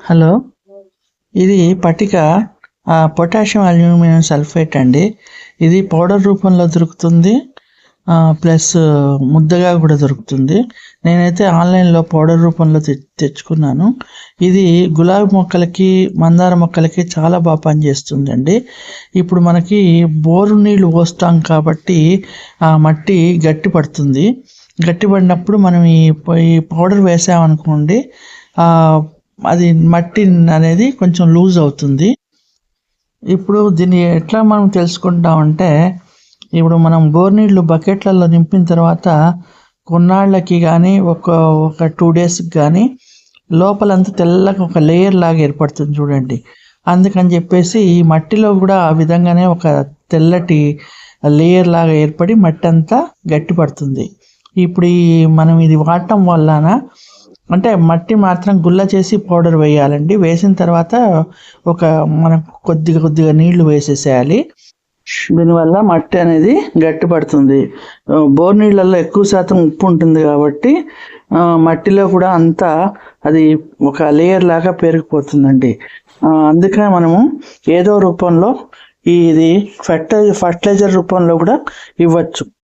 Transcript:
Hello? ఇది పటిక potassium aluminium sulphate అండి. ఇది పౌడర్ రూపంలో దొరుకుతుంది. ప్లస్ ముద్దగా కూడా దొరుకుతుంది. నేనైతే ఆన్లైన్లో పౌడర్ రూపంలో తె తెచ్చుకున్నాను. ఇది గులాబీ మొక్కలకి మందార మొక్కలకి చాలా బాగా పనిచేస్తుందండి. ఇప్పుడు మనకి బోరు నీళ్ళు పోస్తాం కాబట్టి ఆ మట్టి గట్టి పడుతుంది. గట్టి పడినప్పుడు మనం ఈ పౌడర్ వేసామనుకోండి అది మట్టి అనేది కొంచెం లూజ్ అవుతుంది. ఇప్పుడు దీన్ని ఎట్లా మనం తెలుసుకుంటామంటే ఇప్పుడు మనం బోర్ నీళ్ళు బకెట్లలో నింపిన తర్వాత కొన్నాళ్ళకి కానీ ఒక ఒక టూ డేస్కి కానీ లోపలంతా తెల్లగా ఒక లేయర్ లాగా ఏర్పడుతుంది చూడండి. అందుకని చెప్పేసి ఈ మట్టిలో కూడా ఆ విధంగానే ఒక తెల్లటి లేయర్ లాగా ఏర్పడి మట్టి అంతా గట్టి పడుతుంది ఇప్పుడు ఈ మనం ఇది వాడటం వలన అంటే మట్టి మాత్రం గుల్ల చేసి పౌడర్ వేయాలండి. వేసిన తర్వాత ఒక మనం కొద్దిగా కొద్దిగా నీళ్ళు వేసేసేయాలి. దీనివల్ల మట్టి అనేది గట్టి పడుతుంది. బోర్ నీళ్ళల్లో ఎక్కువ శాతం ఉప్పు ఉంటుంది కాబట్టి మట్టిలో కూడా అంతా అది ఒక లేయర్ లాగా పెరిగిపోతుందండి అందుకనే మనము ఏదో రూపంలో ఇది ఫర్టైజర్ ఫర్టిలైజర్ రూపంలో కూడా ఇవ్వచ్చు.